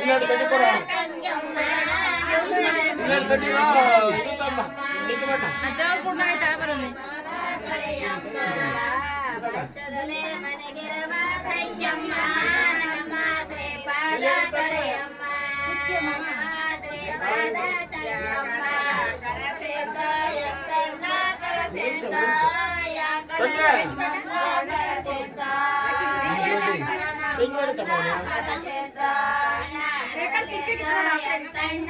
முன்னாடி கட்டி போறோம் முன்னாடி கட்டினா நிக்க மாட்டான் அதான் பொண்ணாயிட்டா பரவாயில்ல ಬಣ್ಣ ಬೆಚ್ಚದಲೆ ಮನೆಗಿರವ ತಂಜಮ್ಮ ನಮ್ಮ ಶ್ರೀಪಾದ ತಡೆಯಮ್ಮ ನಮ್ಮ ಶ್ರೀಪಾದ ತಡೆಯಮ್ಮ ಕರಸೇತ ಎಕ್ಕಣ್ಣ ಕರಸೇತ ಯಾಕಣ್ಣ ಕರಸೇತ ಹೆಂಗ್ ಮಾಡುತ್ತಮ್ಮ ಅವನು? ಕರಸೇತ ಎತ್ತಣ್ಣ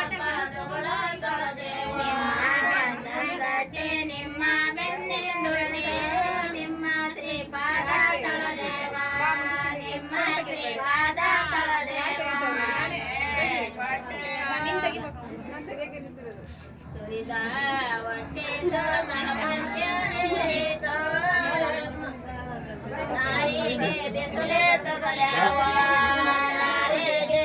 ನಾರಿಗೆ ಬಿಸಿಲೆ ತಗಲ್ಯಾವ ನಾರಿಗೆ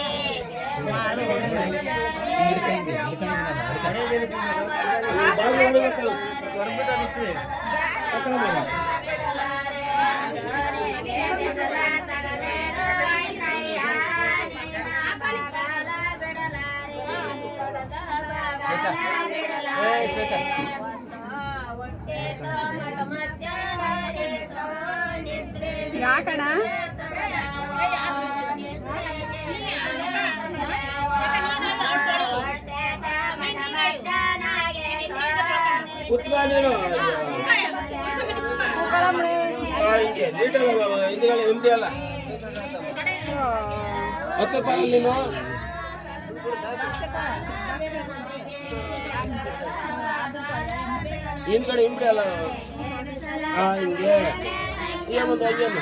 రాకడా ಹಿಂಗೆ ನೀಟಲ್ಲ ಹಿಂದ್ಗಡೆ ಹಿಂದಿ ಅಲ್ಲ ಹತ್ತು ರೂಪಾಯಿ ನೀನು ಹಿಂದ್ಗಡೆ ಹಿಂದಿ ಅಲ್ಲ ಹಾ ಹಿಂಗೆ ಏನು ಮುಂದೆ ಹಾಗೇನು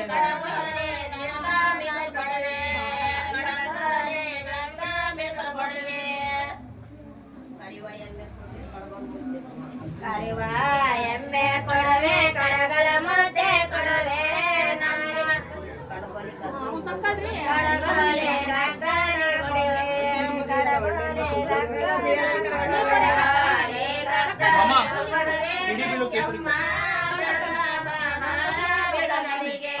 ಮಠ ಮಧ್ಯಾಹ್ನವಾಲೆ ನೆರಳಿಗೆ ಬಿಸಿಲು ತಗಲಾಲೆ ನಾಲಿಗೆ ಬಿಸಿಲು ತಗಲಾಲೆ ಬಿಸಿಲೇ ಕರಿವ ಎಮ್ಮೆ ಕೊಡವೆ ಕಡಗಲ ಮುದ್ದೆ ಕೊಡವೆ ನಮ್ಮ ಕಡಗಲೆ ಗಂಗನ ಕೊಡವೆ ಕಡಗಲೆ ಗಂಗನ ಕೊಡವೆ ಅಮ್ಮ, ಕೊಡವೆ ಇಡೀ